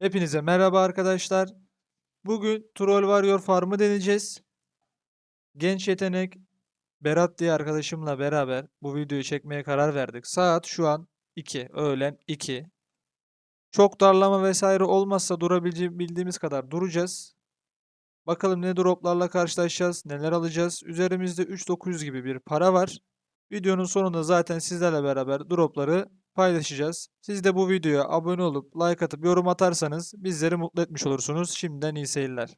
Hepinize merhaba arkadaşlar. Bugün Troll Warrior Farm'ı deneyeceğiz. Genç yetenek Berat diye arkadaşımla beraber bu videoyu çekmeye karar verdik. Saat şu an 2, öğlen 2. Çok darlama vesaire olmazsa durabildiğimiz kadar duracağız. Bakalım ne droplarla karşılaşacağız, neler alacağız. Üzerimizde 3900 gibi bir para var. Videonun sonunda zaten sizlerle beraber dropları paylaşacağız. Siz de bu videoya abone olup like atıp yorum atarsanız bizleri mutlu etmiş olursunuz. Şimdiden iyi seyirler.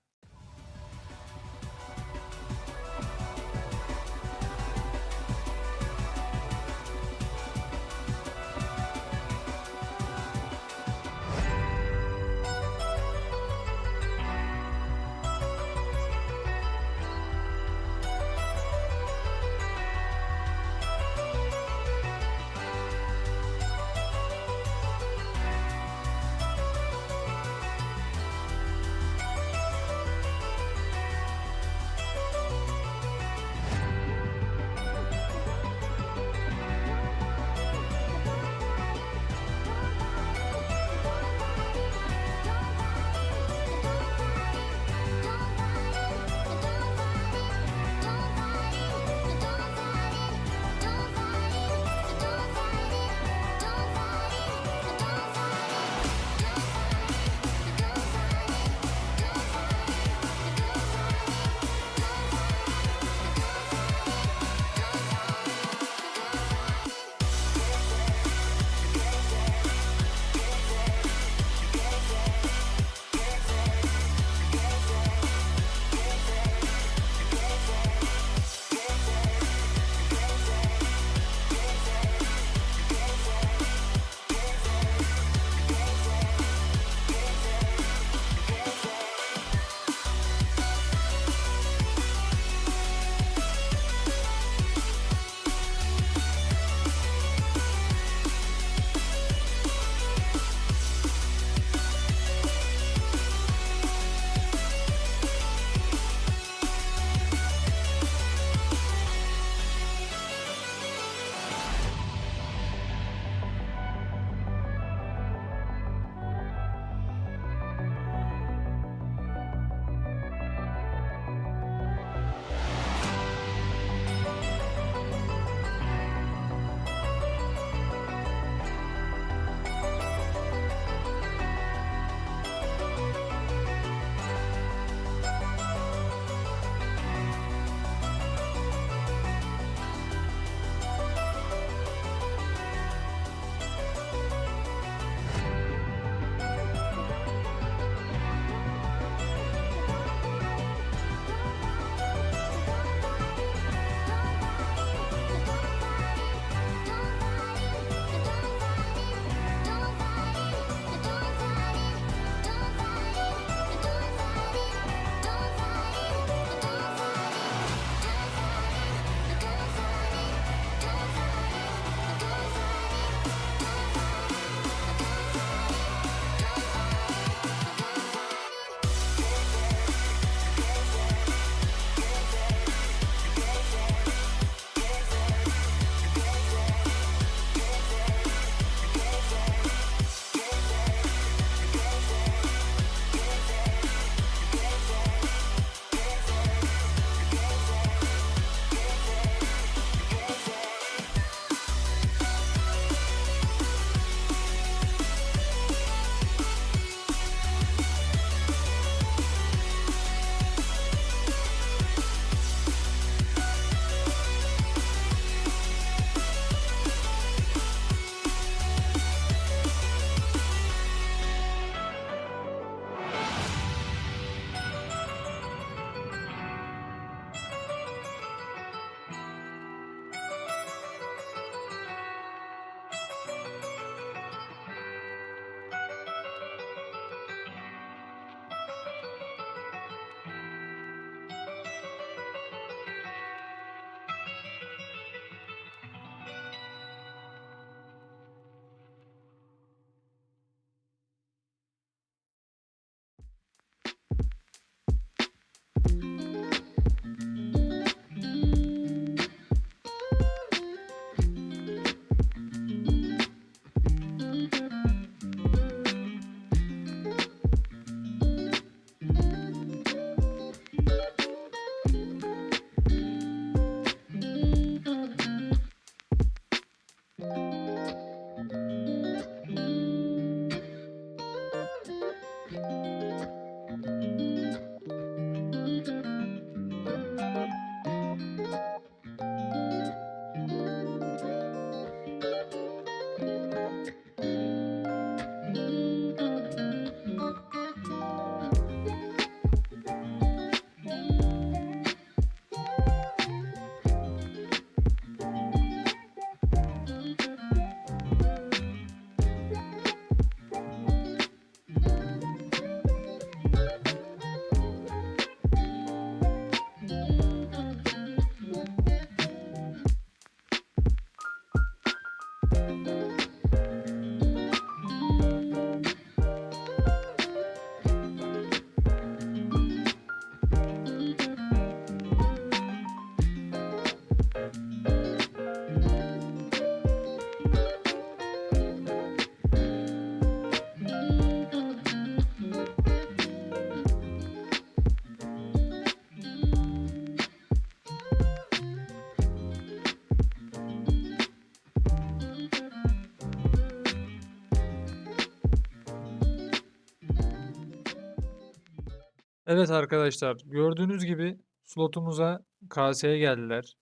Evet arkadaşlar gördüğünüz gibi slotumuza kaseye geldiler.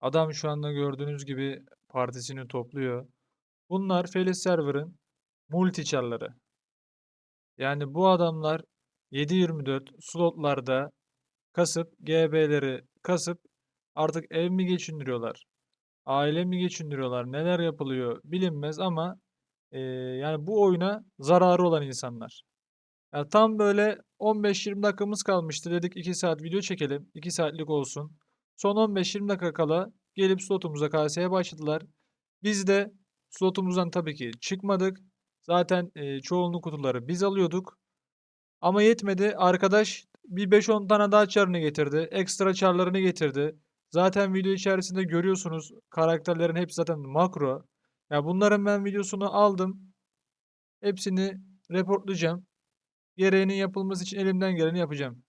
Adam şu anda gördüğünüz gibi partisini topluyor. Bunlar Felis Server'ın multi çarları. Yani bu adamlar 7-24 slotlarda kasıp GB'leri kasıp artık ev mi geçindiriyorlar? Aile mi geçindiriyorlar? Neler yapılıyor bilinmez ama eee, yani bu oyuna zararı olan insanlar. Ya tam böyle 15-20 dakikamız kalmıştı. Dedik 2 saat video çekelim. 2 saatlik olsun. Son 15-20 dakika kala gelip slotumuza kaseye başladılar. Biz de slotumuzdan tabii ki çıkmadık. Zaten e, çoğunluk kutuları biz alıyorduk. Ama yetmedi. Arkadaş bir 5-10 tane daha çarını getirdi. Ekstra çarlarını getirdi. Zaten video içerisinde görüyorsunuz. Karakterlerin hepsi zaten makro. Ya bunların ben videosunu aldım. Hepsini reportlayacağım. Gereğinin yapılması için elimden geleni yapacağım.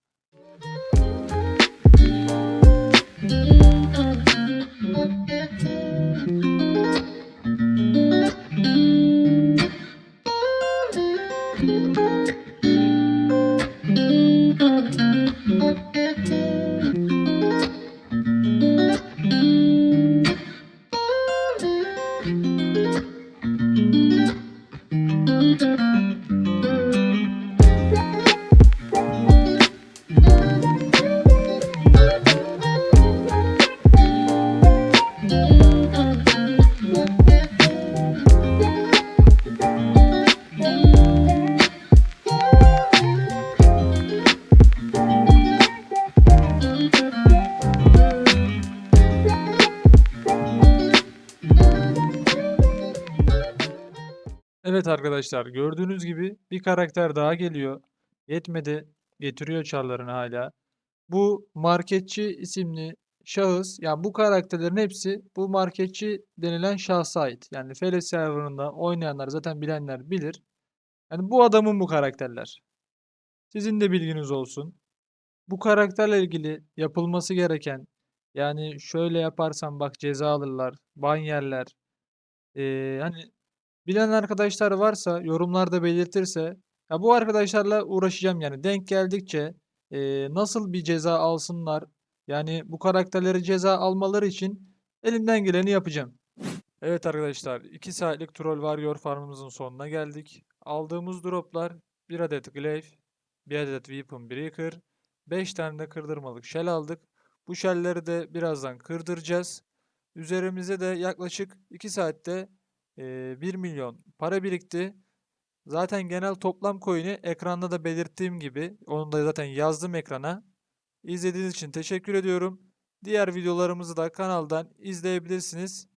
Evet arkadaşlar gördüğünüz gibi bir karakter daha geliyor. Yetmedi getiriyor çarlarını hala. Bu marketçi isimli şahıs yani bu karakterlerin hepsi bu marketçi denilen şahsa ait. Yani Feles serverında oynayanlar zaten bilenler bilir. Yani bu adamın bu karakterler. Sizin de bilginiz olsun. Bu karakterle ilgili yapılması gereken yani şöyle yaparsan bak ceza alırlar, ban yerler. Ee, hani Bilen arkadaşlar varsa yorumlarda belirtirse ya bu arkadaşlarla uğraşacağım yani denk geldikçe eee, nasıl bir ceza alsınlar yani bu karakterleri ceza almaları için elimden geleni yapacağım. Evet arkadaşlar 2 saatlik Troll Warrior farmımızın sonuna geldik. Aldığımız droplar 1 adet Glaive, 1 adet Weapon Breaker, 5 tane de kırdırmalık shell aldık. Bu shellleri de birazdan kırdıracağız. Üzerimize de yaklaşık 2 saatte eee 1 milyon para birikti. Zaten genel toplam coin'i ekranda da belirttiğim gibi onu da zaten yazdım ekrana. İzlediğiniz için teşekkür ediyorum. Diğer videolarımızı da kanaldan izleyebilirsiniz.